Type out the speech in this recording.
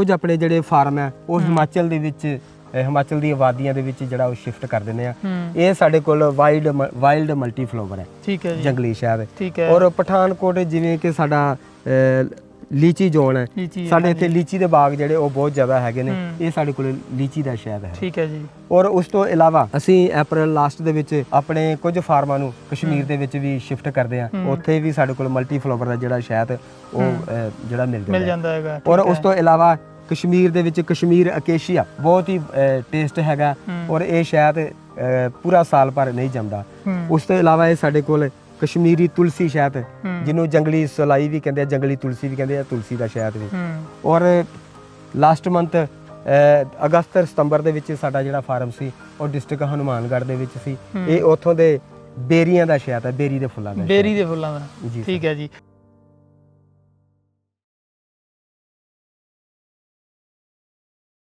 ਕੁਝ ਆਪਣੇ ਜਿਹੜੇ ਫਾਰਮ ਹੈ ਉਹ ਹਿਮਾਚਲ ਦੇ ਵਿੱਚ ਅ, ਹਿਮਾਚਲ ਦੀ ਆਬਾਦੀਆਂ ਦੇ ਵਿੱਚ ਜਿਹੜਾ ਉਹ ਸ਼ਿਫਟ ਕਰ ਦਿੰਦੇ ਆ। ਇਹ ਸਾਡੇ ਕੋਲ ਵਾਈਲਡ ਵਾਈਲਡ ਮਲਟੀ ਫਲਾਵਰ ਹੈ। ਠੀਕ ਹੈ ਜੀ। ਜੰਗਲੀ ਸ਼ਹਿਦ ਠੀਕ ਹੈ। ਔਰ ਪਠਾਨਕੋਟ ਜਿਵੇਂ ਕਿ ਸਾਡਾ ਅ, ਲੀਚੀ ਜ਼ੋਨ ਹੈ ਲੀਚੀ ਸਾਡੇ ਇੱਥੇ ਲੀਚੀ ਦੇ ਬਾਗ ਜਿਹੜੇ ਉਹ ਬਹੁਤ ਜ਼ਿਆਦਾ ਹੈਗੇ ਨੇ। ਹੂੰ। ਇਹ ਸਾਡੇ ਕੋਲ ਲੀਚੀ ਦਾ ਸ਼ਹਿਦ ਹੈ। ਠੀਕ ਹੈ ਜੀ। ਔਰ ਉਸ ਤੋਂ ਇਲਾਵਾ ਅਸੀਂ ਅਪ੍ਰੈਲ ਲਾਸਟ ਦੇ ਵਿੱਚ ਆਪਣੇ ਕੁਝ ਫਾਰਮਾਂ ਨੂੰ ਕਸ਼ਮੀਰ ਦੇ ਵਿੱਚ ਵੀ ਸ਼ਿਫਟ ਕਰਦੇ ਹਾਂ। ਉੱਥੇ ਵੀ ਸਾਡੇ ਕੋਲ ਮਲਟੀ ਫਲਾਵਰ ਦਾ ਜਿਹੜਾ ਸ਼ਹਿਦ ਉਹ ਅ, ਜਿਹੜਾ ਮਿਲ ਜਾਂਦਾ ਮਿਲ ਹੈ। ਜਾਂਦਾ ਹੈਗਾ। ਔਰ ਉਸ। ਤੋਂ ਇਲਾਵਾ ਕਸ਼ਮੀਰ ਦੇ ਵਿੱਚ ਕਸ਼ਮੀਰ ਅਕੇਸ਼ੀਆ ਬਹੁਤ ਹੀ ਟੇਸਟ ਹੈਗਾ। ਔਰ ਇਹ ਸ਼ਾਇਦ ਪੂਰਾ ਸਾਲ ਭਰ ਨਹੀਂ ਜੰਮਦਾ। ਉਸ ਤੋਂ ਇਲਾਵਾ ਇਹ ਸਾਡੇ ਕੋਲ ਕਸ਼ਮੀਰੀ ਤੁਲਸੀ ਸ਼ਹਿਦ ਹੂੰ। ਜਿਹਨੂੰ ਜੰਗਲੀ ਸਲਾਈ ਵੀ ਕਹਿੰਦੇ ਆ ਜੰਗਲੀ ਤੁਲਸੀ ਵੀ ਕਹਿੰਦੇ ਆ ਤੁਲਸੀ ਦਾ ਸ਼ਹਿਦ ਵੀ। ਔਰ ਲਾਸਟ ਮੰਥ ਅਗਸਤ ਸਤੰਬਰ ਦੇ ਵਿੱਚ ਸਾਡਾ ਜਿਹੜਾ ਫਾਰਮ ਸੀ ਉਹ ਡਿਸਟ੍ਰਿਕਟ ਹਨੂਮਾਨਗੜ੍ਹ ਦੇ ਵਿੱਚ ਸੀ। ਇਹ ਉੱਥੋਂ ਦੇ ਬੇਰੀਆਂ ਦਾ ਸ਼ਹਿਦ ਹੈ ਬੇਰੀ ਦੇ ਫੁੱਲਾਂ ਦਾ ਬੇਰੀ ਦੇ ਫੁੱਲਾਂ ਦਾ। ਠੀਕ ਹੈ ਜੀ।